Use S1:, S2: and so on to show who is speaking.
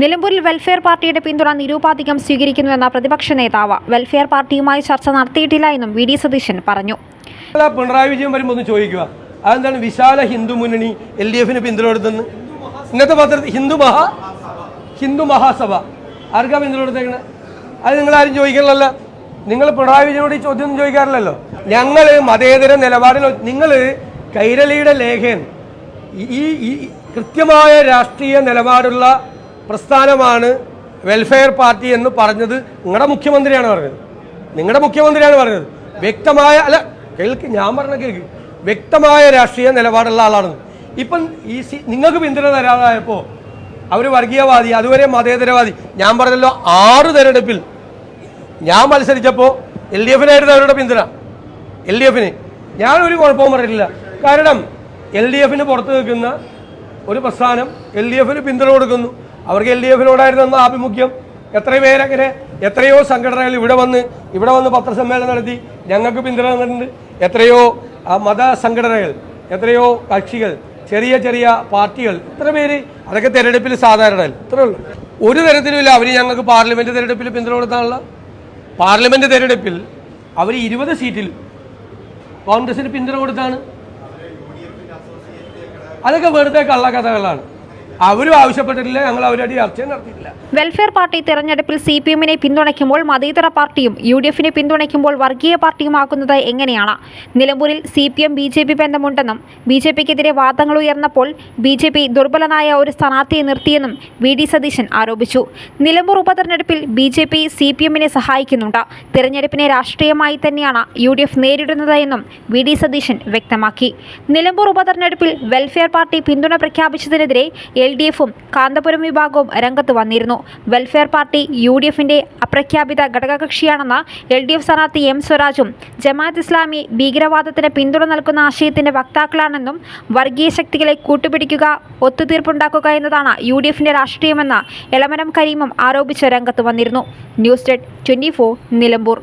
S1: നിലമ്പൂരിൽ വെൽഫെയർ പാർട്ടിയുടെ പിന്തുണ നിരൂപാധികം സ്വീകരിക്കുന്നുവെന്ന പ്രതിപക്ഷ നേതാവ് വെൽഫെയർ പാർട്ടിയുമായി ചർച്ച നടത്തിയിട്ടില്ല എന്നും വി ഡി സതീശൻ പറഞ്ഞു.
S2: പിണറായി വിജയൻ വരുമ്പോൾ ഒന്ന് ചോദിക്കുക. അതെന്താണ് വിശാല ഹിന്ദു മുന്നണി എൽ ഡി എഫിന് പിന്തുണ കൊടുത്തെന്ന് ഇന്നത്തെ പത്രത്തിൽ ഹിന്ദു മഹാ ഹിന്ദു മഹാസഭ. ആർക്കാ പിന്തുണ കൊടുത്തേക്കണേ അത് നിങ്ങൾ ആരും ചോദിക്കണല്ലോ നിങ്ങൾ പിണറായി വിജയനോട് ഈ ചോദ്യം ഒന്നും ചോദിക്കാറില്ലല്ലോ. ഞങ്ങൾ മതേതര നിലപാടിൽ നിങ്ങൾ കൈരളിയുടെ ലേഖൻ ഈ കൃത്യമായ രാഷ്ട്രീയ നിലപാടുള്ള പ്രസ്ഥാനമാണ് വെൽഫെയർ പാർട്ടി എന്ന് പറഞ്ഞത് നിങ്ങളുടെ മുഖ്യമന്ത്രിയാണ് പറഞ്ഞത്. നിങ്ങളുടെ മുഖ്യമന്ത്രിയാണ് പറഞ്ഞത്. വ്യക്തമായ അല്ല കേൾക്ക് ഞാൻ പറഞ്ഞ കേൾക്ക്. വ്യക്തമായ രാഷ്ട്രീയ നിലപാടുള്ള ആളാണ്. ഇപ്പം ഈ സി നിങ്ങൾക്ക് പിന്തുണ തരാതായപ്പോൾ അവർ വർഗീയവാദി അതുവരെ മതേതരവാദി. ഞാൻ പറഞ്ഞല്ലോ ആറ് തെരഞ്ഞെടുപ്പിൽ ഞാൻ മത്സരിച്ചപ്പോൾ എൽ ഡി എഫിനായിരുന്നു അവരുടെ പിന്തുണ. എൽ ഡി എഫിന്. ഞാനൊരു കുഴപ്പവും പറഞ്ഞിട്ടില്ല. കാരണം എൽ ഡി എഫിന് പുറത്ത് നിൽക്കുന്ന ഒരു പ്രസ്ഥാനം എൽ ഡി എഫിന് പിന്തുണ കൊടുക്കുന്നു. അവർക്ക് എൽ ഡി എഫിനോടായിരുന്നു ആഭിമുഖ്യം. എത്രയും പേരങ്ങനെ എത്രയോ സംഘടനകൾ ഇവിടെ വന്ന് ഇവിടെ വന്ന് പത്രസമ്മേളനം നടത്തി ഞങ്ങൾക്ക് പിന്തുണ തന്നിട്ടുണ്ട്. എത്രയോ മത സംഘടനകൾ എത്രയോ കക്ഷികൾ ചെറിയ ചെറിയ പാർട്ടികൾ ഇത്ര പേര് അതൊക്കെ തെരഞ്ഞെടുപ്പിൽ സാധാരണ. ഇത്രേ ഉള്ളൂ. ഒരു തരത്തിലുമില്ല അവർ ഞങ്ങൾക്ക് പാർലമെന്റ് തെരഞ്ഞെടുപ്പിൽ പിന്തുണ കൊടുത്താനുള്ള പാർലമെന്റ് തെരഞ്ഞെടുപ്പിൽ അവർ ഇരുപത് സീറ്റിൽ കോൺഗ്രസിന് പിന്തുണ കൊടുത്താണ്. അതൊക്കെ വെറുതെ കള്ളക്കഥകളാണ്. അവരും ആവശ്യപ്പെട്ടിട്ടില്ല ഞങ്ങൾ അവരടി ചർച്ച നടത്തിയിട്ടില്ല.
S1: വെൽഫെയർ പാർട്ടി തെരഞ്ഞെടുപ്പിൽ സി പി എമ്മിനെ പിന്തുണയ്ക്കുമ്പോൾ മതേതര പാർട്ടിയും യു ഡി എഫിനെ പിന്തുണയ്ക്കുമ്പോൾ വർഗീയ പാർട്ടിയുമാക്കുന്നത് എങ്ങനെയാണ്? നിലമ്പൂരിൽ C P M B J P ബന്ധമുണ്ടെന്നും ബി ജെ പിക്കെതിരെ വാദങ്ങൾ ഉയർന്നപ്പോൾ ബി ജെ പി ദുർബലനായ ഒരു സ്ഥാനാർത്ഥിയെ നിർത്തിയെന്നും വി ഡി സതീശൻ ആരോപിച്ചു. നിലമ്പൂർ ഉപതെരഞ്ഞെടുപ്പിൽ B J P C P എമ്മിനെ സഹായിക്കുന്നുണ്ട്. തെരഞ്ഞെടുപ്പിനെ രാഷ്ട്രീയമായി തന്നെയാണ് യു ഡി എഫ് നേരിടുന്നത് എന്നും വി ഡി സതീശൻ വ്യക്തമാക്കി. നിലമ്പൂർ ഉപതെരഞ്ഞെടുപ്പിൽ വെൽഫെയർ പാർട്ടി പിന്തുണ പ്രഖ്യാപിച്ചതിനെതിരെ എൽ ഡി എഫും കാന്തപുരം വിഭാഗവും രംഗത്ത് വന്നിരുന്നു. വെൽഫെയർ പാർട്ടി യു ഡി എഫിന്റെ അപ്രഖ്യാപിത ഘടകകക്ഷിയാണെന്ന എൽ ഡി എഫ് സ്ഥാനാർത്ഥി എം സ്വരാജും ജമാഅത്ത് ഇസ്ലാമി ഭീകരവാദത്തിന് പിന്തുണ നൽകുന്ന ആശയത്തിന്റെ വക്താക്കളാണെന്നും വർഗീയ ശക്തികളെ കൂട്ടുപിടിക്കുക ഒത്തുതീർപ്പുണ്ടാക്കുക എന്നതാണ് യു ഡി എഫിന്റെ രാഷ്ട്രീയമെന്ന് എളമരം കരീമും ആരോപിച്ച് രംഗത്ത് വന്നിരുന്നു. News desk twenty Nilambur.